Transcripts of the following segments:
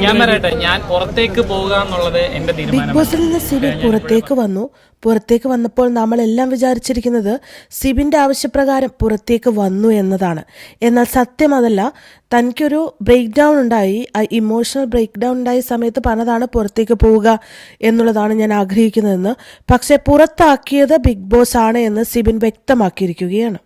ഞാൻ പറയട്ടെ ഞാൻ പുറത്തേക്ക് പോകുക എന്നുള്ളത് എന്റെ ബിഗ് ബോസിൽ നിന്ന് സിബിൻ പുറത്തേക്ക് വന്നു. പുറത്തേക്ക് വന്നപ്പോൾ നമ്മളെല്ലാം വിചാരിച്ചിരിക്കുന്നത് സിബിന്റെ ആവശ്യപ്രകാരം പുറത്തേക്ക് വന്നു എന്നതാണ്. എന്നാൽ സത്യം അതല്ല തനിക്കൊരു ബ്രേക്ക് ഡൗൺ ഉണ്ടായി. ഇമോഷണൽ ബ്രേക്ക് ഡൗൺ ഉണ്ടായ സമയത്ത് പറഞ്ഞതാണ് പുറത്തേക്ക് പോവുക എന്നുള്ളതാണ് ഞാൻ ആഗ്രഹിക്കുന്നതെന്ന്. പക്ഷേ പുറത്താക്കിയത് ബിഗ് ബോസ് ആണ് എന്ന് സിബിൻ വ്യക്തമാക്കിയിരിക്കുകയാണ്.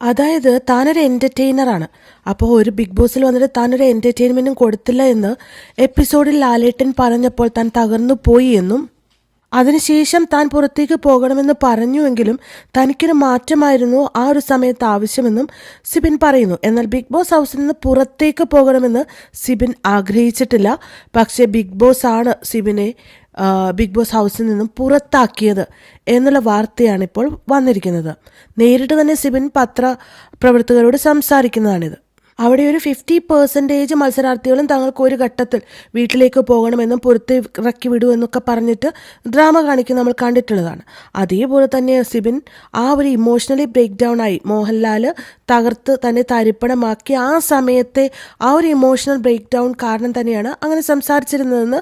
അതായത് താനൊരു എന്റർടൈനറാണ് അപ്പോൾ ഒരു ബിഗ് ബോസിൽ വന്നിട്ട് താനൊരു എന്റർടൈൻമെന്റും കൊടുത്തില്ല എന്ന് എപ്പിസോഡിൽ ലാലേട്ടൻ പറഞ്ഞപ്പോൾ താൻ തകർന്നു പോയി എന്നും അതിനുശേഷം താൻ പുറത്തേക്ക് പോകണമെന്ന് പറഞ്ഞുവെങ്കിലും തനിക്കൊരു മാറ്റമായിരുന്നു ആ ഒരു സമയത്ത് ആവശ്യമെന്നും സിബിൻ പറയുന്നു. എന്നാൽ ബിഗ് ബോസ് ഹൗസിൽ നിന്ന് പുറത്തേക്ക് പോകണമെന്ന് സിബിൻ ആഗ്രഹിച്ചിട്ടില്ല. പക്ഷേ ബിഗ് ബോസ് ആണ് സിബിനെ ബിഗ് ബോസ് ഹൗസിൽ നിന്നും പുറത്താക്കിയത് എന്നുള്ള വാർത്തയാണ് ഇപ്പോൾ വന്നിരിക്കുന്നത്. നേരിട്ട് തന്നെ സിബിൻ പത്രപ്രവർത്തകരോട് സംസാരിക്കുന്നതാണിത്. അവിടെ ഒരു ഫിഫ്റ്റി പെർസെന്റേജ് മത്സരാർത്ഥികളും തങ്ങൾക്ക് ഒരു ഘട്ടത്തിൽ വീട്ടിലേക്ക് പോകണമെന്നും പുറത്തിറക്കി വിടൂ എന്നൊക്കെ പറഞ്ഞിട്ട് ഡ്രാമ കാണിക്കുന്ന നമ്മൾ കണ്ടിട്ടുള്ളതാണ്. അതേപോലെ തന്നെ സിബിൻ ആ ഒരു ഇമോഷണലി ബ്രേക്ക് ഡൗൺ ആയി മോഹൻലാൽ തകർത്ത് തന്നെ തരിപ്പണമാക്കി ആ സമയത്തെ ആ ഒരു ഇമോഷണൽ ബ്രേക്ക് ഡൗൺ കാരണം തന്നെയാണ് അങ്ങനെ സംസാരിച്ചിരുന്നതെന്ന്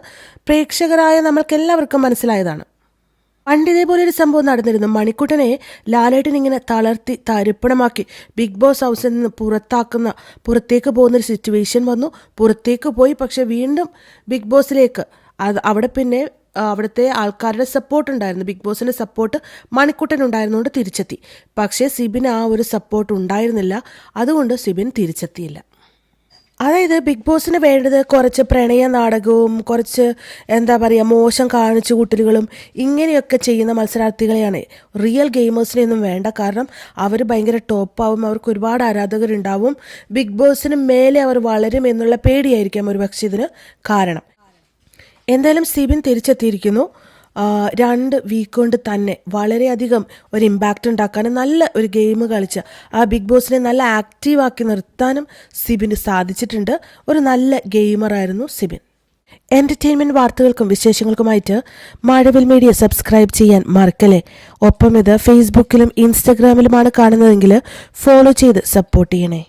പ്രേക്ഷകരായ നമ്മൾക്കെല്ലാവർക്കും മനസ്സിലായതാണ്. പണ്ട് ഇതേപോലെ ഒരു സംഭവം നടന്നിരുന്നു. മണിക്കുട്ടനെ ലാലേട്ടൻ ഇങ്ങനെ തളർത്തി തരിപ്പണമാക്കി ബിഗ് ബോസ് ഹൗസിൽ നിന്ന് പുറത്താക്കുന്ന പുറത്തേക്ക് പോകുന്ന ഒരു സിറ്റുവേഷൻ വന്നു. പുറത്തേക്ക് പോയി പക്ഷെ വീണ്ടും ബിഗ് ബോസിലേക്ക് അത് അവിടെ പിന്നെ അവിടുത്തെ ആൾക്കാരുടെ സപ്പോർട്ട് ഉണ്ടായിരുന്നു. ബിഗ് ബോസിന്റെ സപ്പോർട്ട് മണിക്കുട്ടൻ ഉണ്ടായിരുന്നുകൊണ്ട് തിരിച്ചെത്തി. പക്ഷേ സിബിന് ആ ഒരു സപ്പോർട്ട് ഉണ്ടായിരുന്നില്ല. അതുകൊണ്ട് സിബിൻ തിരിച്ചെത്തിയില്ല. അതായത് ബിഗ് ബോസിന് വേണ്ടത് കുറച്ച് പ്രണയ നാടകവും കുറച്ച് എന്താ പറയുക മോശം കാണിച്ചു കൂട്ടലുകളും ഇങ്ങനെയൊക്കെ ചെയ്യുന്ന മത്സരാർത്ഥികളെയാണ്. റിയൽ ഗെയിമേഴ്സിനെയൊന്നും വേണ്ട. കാരണം അവർ ഭയങ്കര ടോപ്പാവും അവർക്ക് ഒരുപാട് ആരാധകരുണ്ടാവും. ബിഗ് ബോസിന് മേലെ അവർ വളരും എന്നുള്ള പേടിയായിരിക്കാം ഒരു പക്ഷേ ഇതിന് കാരണം. എന്തായാലും സിബിൻ തിരിച്ചെത്തിയിരിക്കുന്നു. രണ്ട് വീക്ക് കൊണ്ട് തന്നെ വളരെയധികം ഒരു ഇമ്പാക്റ്റ് ഉണ്ടാക്കാനും നല്ല ഒരു ഗെയിം കളിച്ച് ആ ബിഗ് ബോസിനെ നല്ല ആക്റ്റീവാക്കി നിർത്താനും സിബിന് സാധിച്ചിട്ടുണ്ട്. ഒരു നല്ല ഗെയിമറായിരുന്നു സിബിൻ. എന്റർടൈൻമെന്റ് വാർത്തകൾക്കും വിശേഷങ്ങൾക്കുമായിട്ട് മഴവിൽ മീഡിയ സബ്സ്ക്രൈബ് ചെയ്യാൻ മറക്കല്ലേ? ഒപ്പം ഇത് ഫേസ്ബുക്കിലും ഇൻസ്റ്റഗ്രാമിലുമാണ് കാണുന്നതെങ്കിൽ ഫോളോ ചെയ്ത് സപ്പോർട്ട് ചെയ്യണേ.